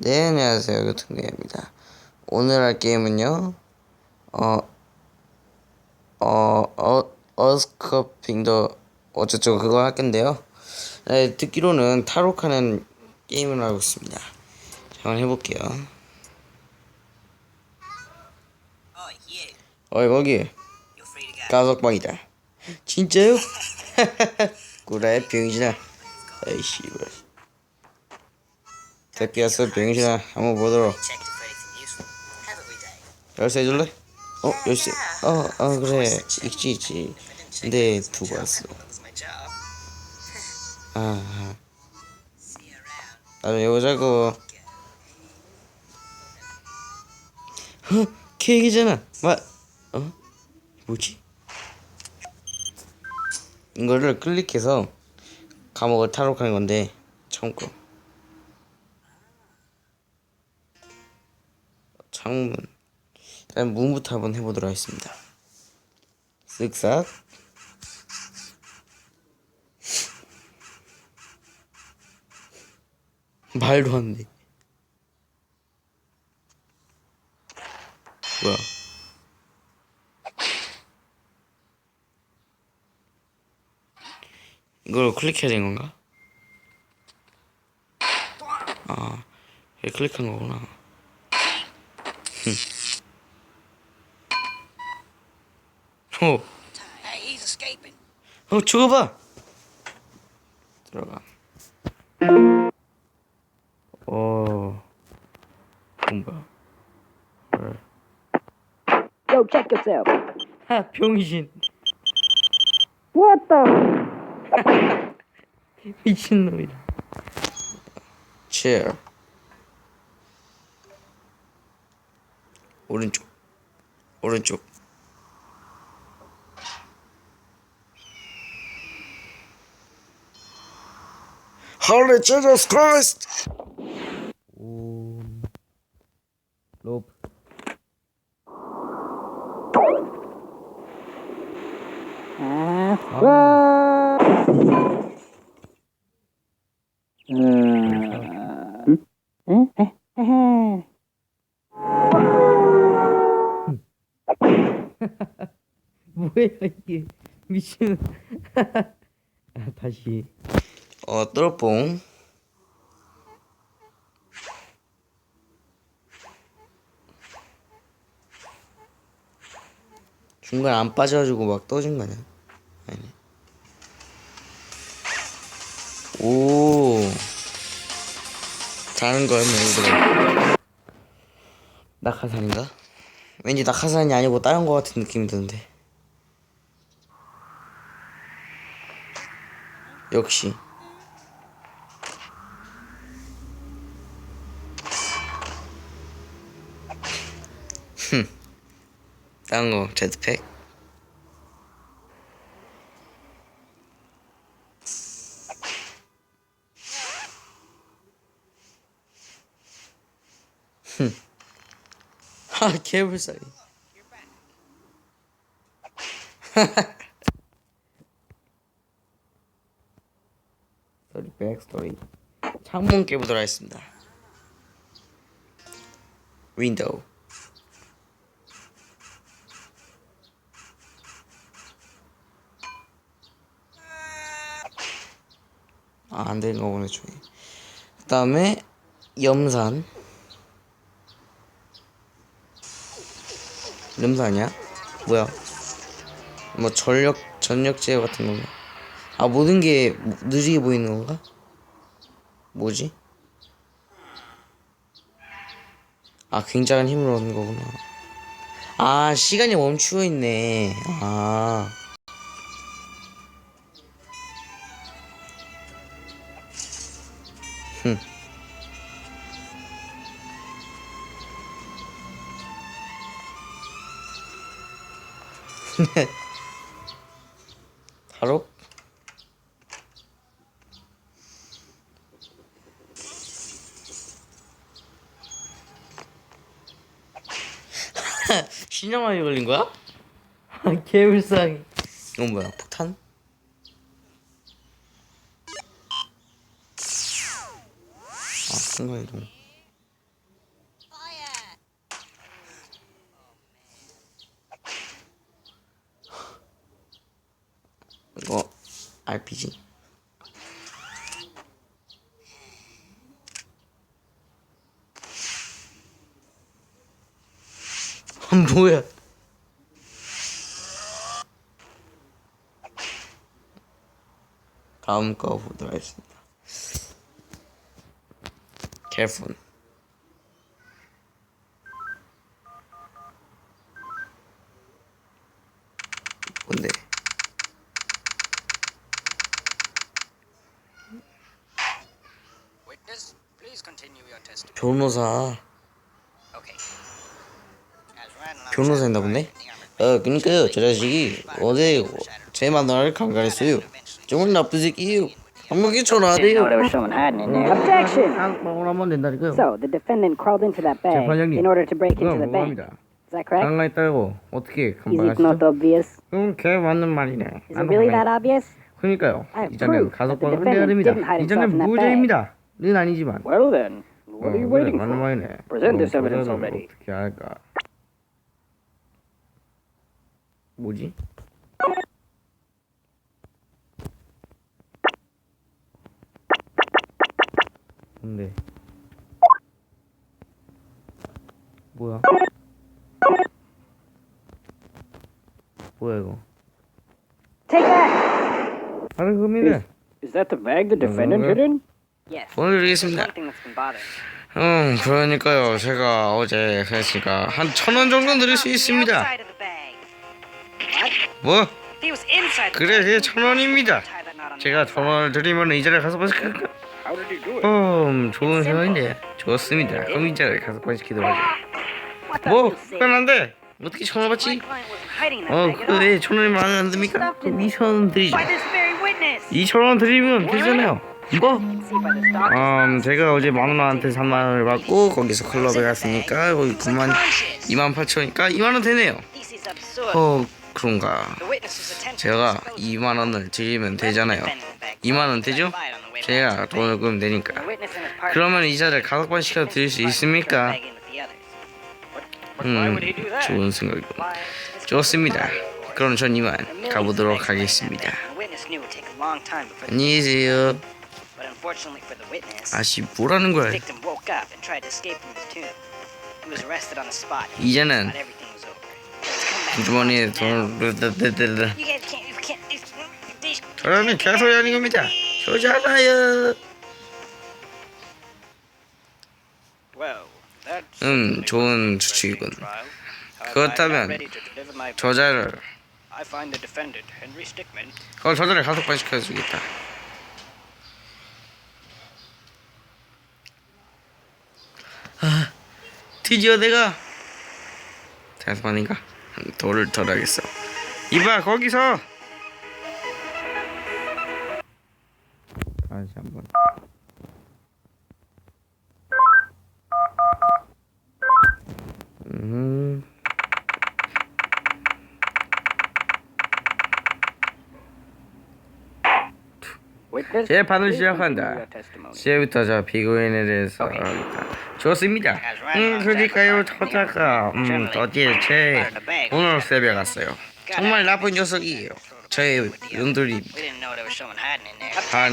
네, 안녕하세요. 교통대입니다. 오늘 할 게임은요, 어, 어, 어, 어 스커핑더 어쩌저쩌고 그거 할 건데요. 네, 듣기로는 타로카는 게임을 하고 있습니다. 자, 한번 해볼게요. 어이, 거기. 가석방이다. 진짜요? 그래, 병신아. 아이, 씨발. 대피였어, 병신아. 한번 보도록. 열쇠 해줄래? 어 열쇠 어, 어 그래 있지 있지 근데 두고 왔어. 아 아. 나좀 해보자고 어? 케이크잖아 마 어? 뭐지? 이거를 클릭해서 감옥을 탈옥하는 건데 처음 거 창문 일단 문부터 한번 해보도록 하겠습니다 쓱싹 말도 안 돼. 뭐야? 이걸 클릭해야 되는 건가? 아, 클릭한 거구나. 흠. 어. 어, 죽어봐! 들어가. 어, 뭐야? 헐. Go check yourself. 하, 병신. What the? 미친놈이다. chair. 오른쪽. 오른쪽. Holy Jesus Christ! 오, 로프. 뭐 미친. 아, 다시. 어 똘뽕. 중간 안 빠져가지고 막 떠진 거 아니야? 아니네. 오. 잘하는 거야, 뭐, 낙하산인가? 왠지 낙하산이 아니고 다른 거 같은 느낌이 드는데. 역시. 흠. 다른 거 제트팩. 흠. 하 개불쌍해. 스토리 백스토리 창문 깨보도록 하겠습니다 윈도우 아 안 되는 거 보네 저기 그 다음에 염산 염산이야? 뭐야 뭐 전력 전력 제어 같은 건가? 아 모든 게 느리게 보이는 건가? 뭐지? 아 굉장한 힘을 얻는 거구나. 아 시간이 멈추어 있네. 아. 흠. 바로 신형아이 걸린 거야? 개울상이. 이건 뭐야? 폭탄? 아 순간 이동. 이거 RPG. 뭐야? 다음 거 보도록 하겠습니다. careful. 뭔데? 변호사. 변호사인가 보네. 어, 그니까요. 저 자식이 어제 제 마누라를 강간했어요. 정말 나쁜 새끼예요. 한국에 전화하대요. there was someone hiding in there. Objection! 한국을 하면 된다니까요. So, the defendant crawled into that bag 재판장님, in order to break into 그건 the bank. 무겁니다. Is that correct? 강간했다고 어떻게 Is it not 강간하시죠? obvious? 그럼 개 맞는 말이네. Is it really that obvious? 그러니까요. I have 이자는 proof 가석방을 that the 흘려야 됩니다. defendant didn't hide 이자는 himself in that 무죄입니다. 는 아니지만. Well then, 어, 그래, 맞는 말이네. Present this 그럼 evidence already. 어떻게 할까? 뭐지? 근데 뭐야? 뭐야 이거? Take that! 다른 금이네. Is that the bag the defendant Uh, hid in? Yes. 보내드리겠습니다. 음, 그러니까요. 제가 어제 그랬으니까 한천 원 정도 드릴 수 있습니다. 뭐? 그래, 예, 천 원입니다. 제가 천 원을 드리면 이자를 가석방시킬까? 음, 좋은 생각인데 좋습니다. 그럼 이자를 가석방시키도록 하죠. What the 뭐? 그건 안 돼. 어떻게 천 원 받지? 어. 그래, 천 원이면 안 됩니까? 그럼 이천 원 드리죠. 이천 원 드리면 되잖아요. 뭐? This document. 음, 제가 어제 만 원한테 3만 원을 받고 거기서 클럽에 갔으니까 거기 9만 2만 8천이니까 2만 원 되네요. 어, 그런가. 제가 was focused 2만 원을 드리면 되잖아요. on the defendant bag. 2만 원 되죠? 제가 돈을 끄면 되니까. 그러면 이자를 가석방 시켜 드릴 수 있습니까? 음, 좋은 생각이고. 좋습니다. 그럼 전 이만 가보도록 하겠습니다. 안녕히 계세요. 아씨, 뭐라는 거야? 이제는 주머니에. 돈을 저라는 개소리 하는 겁니다. 저잖아요. 음, 좋은 추측이군. 그렇다면 저자를 그걸 저자를 가석방 시켜주겠다. 아, 드디어 내가 대선인가 돌을 덜하겠어. 이봐 거기서 다시 한번. 재판을 시작한다. 이제부터 저 피고인에 대해서. 좋습니다. 음, 그러니까요 저자가 음 어디에 제 오늘 새벽 갔어요. 정말 나쁜 녀석이에요. 저의 there. 한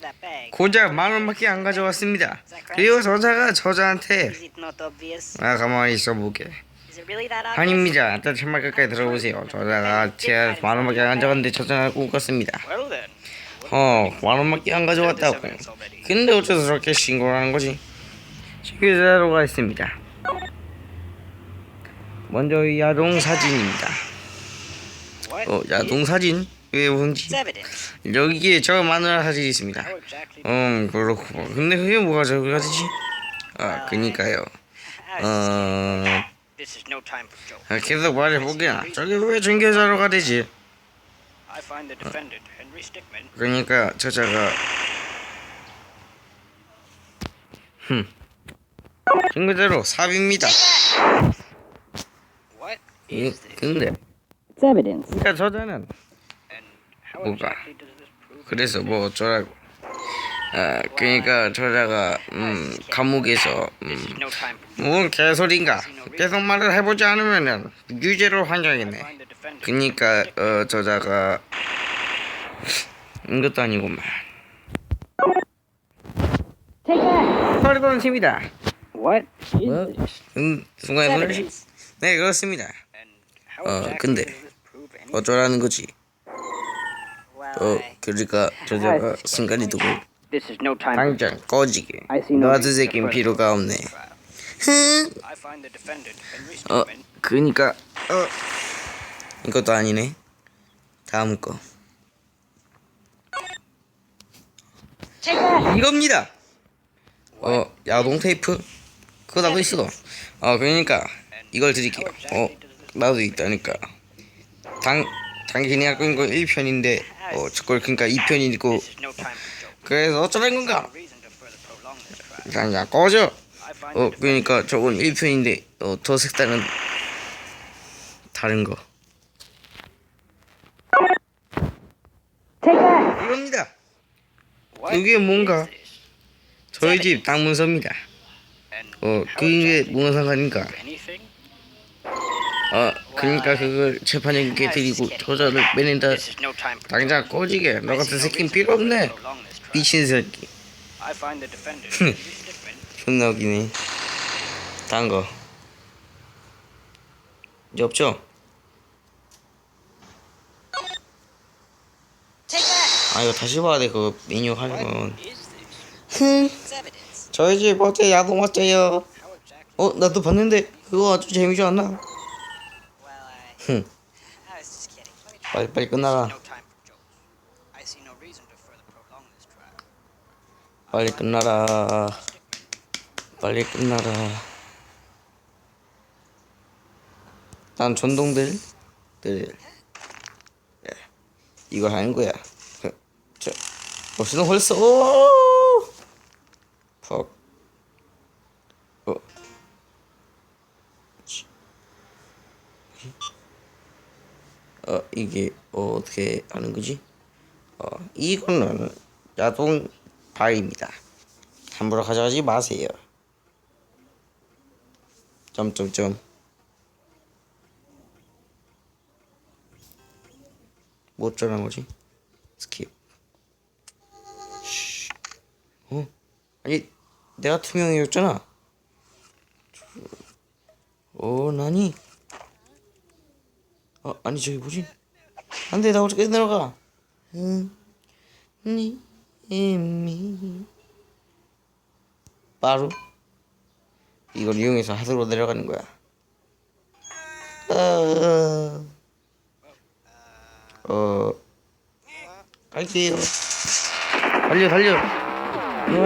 that bag. 고작 만 원밖에 안 가져왔습니다. 그리고 저자가 저자한테? 아 가만히 있어 보게. 아닙니다. 일단 정말 끝까지 들어보세요. 저자가 제만 원밖에 안 가져갔는데 저자가 웃었습니다. 어, 만 원밖에 안 가져왔다고. 근데 어째서 저렇게 신고를 하는 거지? 기자료가 있습니다. 먼저 이 야동 사진입니다. 어, 야동 사진? 왜 뭔지? 여기에 저 마누라 사진이 있습니다. 음, 그렇고. 근데 그게 뭐가 저기 가지지? 아, 그니까요. 어, this is no time for joke. 아, 계속 말해보기나. 저게 왜 전교자료가 되지? I find the defendant, Henry Stickman, 그러니까 저자가 흠 증거대로 삽입니다. what? 이, 근데 It's evidence. 그러니까 저자는 And how 뭐가? exactly does this prove? 그래서 뭐 어쩌라고 아 그러니까 저자가 음 감옥에서 음, 뭘 개소리인가 계속 말을 해보지 않으면은 유죄로 defendant. 그러니까 어 저자가 이것도 아니고만 that! 파리고는 팀이다. What? 음, 순간에 놀라시? 네, 그렇습니다. 어, 근데? 어쩌라는 거지? 어, 그러니까 저자가 순간이 두고 This is no time for 당장 꺼지게. I see no 너 reason 같은 새끼는 for- 필요가 없네. I find the defendant, Henry 어, 그니까 어 이것도 아니네. 다음 거. 이겁니다. 어, 야동 테이프? 그거 나도 있어. 어, 그러니까 이걸 드릴게요. 어, 나도 있다니까. 당 당신이 갖고 있는 건 1편인데 어, 저걸 그러니까 2편이고 그래서 어쩌라는 건가? Trial. 당장 꺼져. 어, 그러니까 저건 1편인데 어, 더 색다른 다른 거. 이겁니다. What 이게 뭔가? 저희 집 당문서입니다. And 어, 그게 무슨 상관인가? 어, 그러니까 그걸 재판장님께 드리고 저자를 빼낸다. 당장. 꺼지게. 너 같은 새끼는 필요 없네. 미친 새끼. 존나 웃기네. 다음 거. 이제 없죠? 아 이거 다시 봐야 돼. 그거 메뉴 하려면. evidence. 저희 집 어제 야동 왔어요. Exactly? 어 나도 봤는데 그거 아주 재미지 않나? Well, I. Hmm. I was just kidding. Let me try. 빨리 빨리 끝나라. No time for jokes. I see no reason to further prolong this trial. 빨리 끝나라. 빨리 끝나라. 난 전동들 들 예, 이걸 하는 거야. 그, 저 벌써 벌써 오. 퍽. 어. 치. 어 이게 어, 어떻게 하는 거지? 어 이거는 야동 바입니다. 함부로 가져가지 마세요. 점점점. 뭐 어쩌라는 거지? 스킵. 쉬. 어? 아니 내가 투명이었잖아. 어 나니? 어 아니 저기 뭐지? 안 돼 나 어떻게 내려가? 응. 니 이미 바로 이걸 이용해서 하드로 내려가는 거야. 어, 어, 갈게요. 달려, 달려. 왜?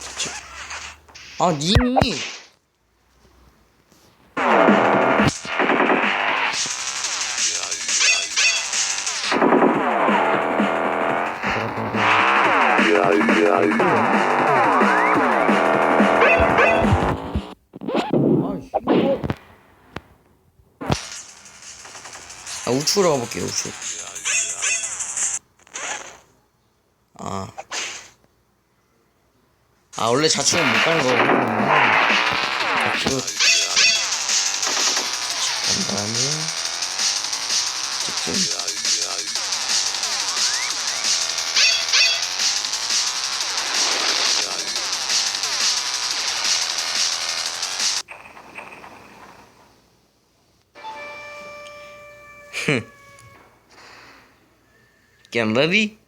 저쪽. 아, 님이. 아, 우측으로 가볼게요, 우측. 아. 아, 원래 좌측은 못 가는 거구나. 좌측. 간 다음에. 직진. Get ready?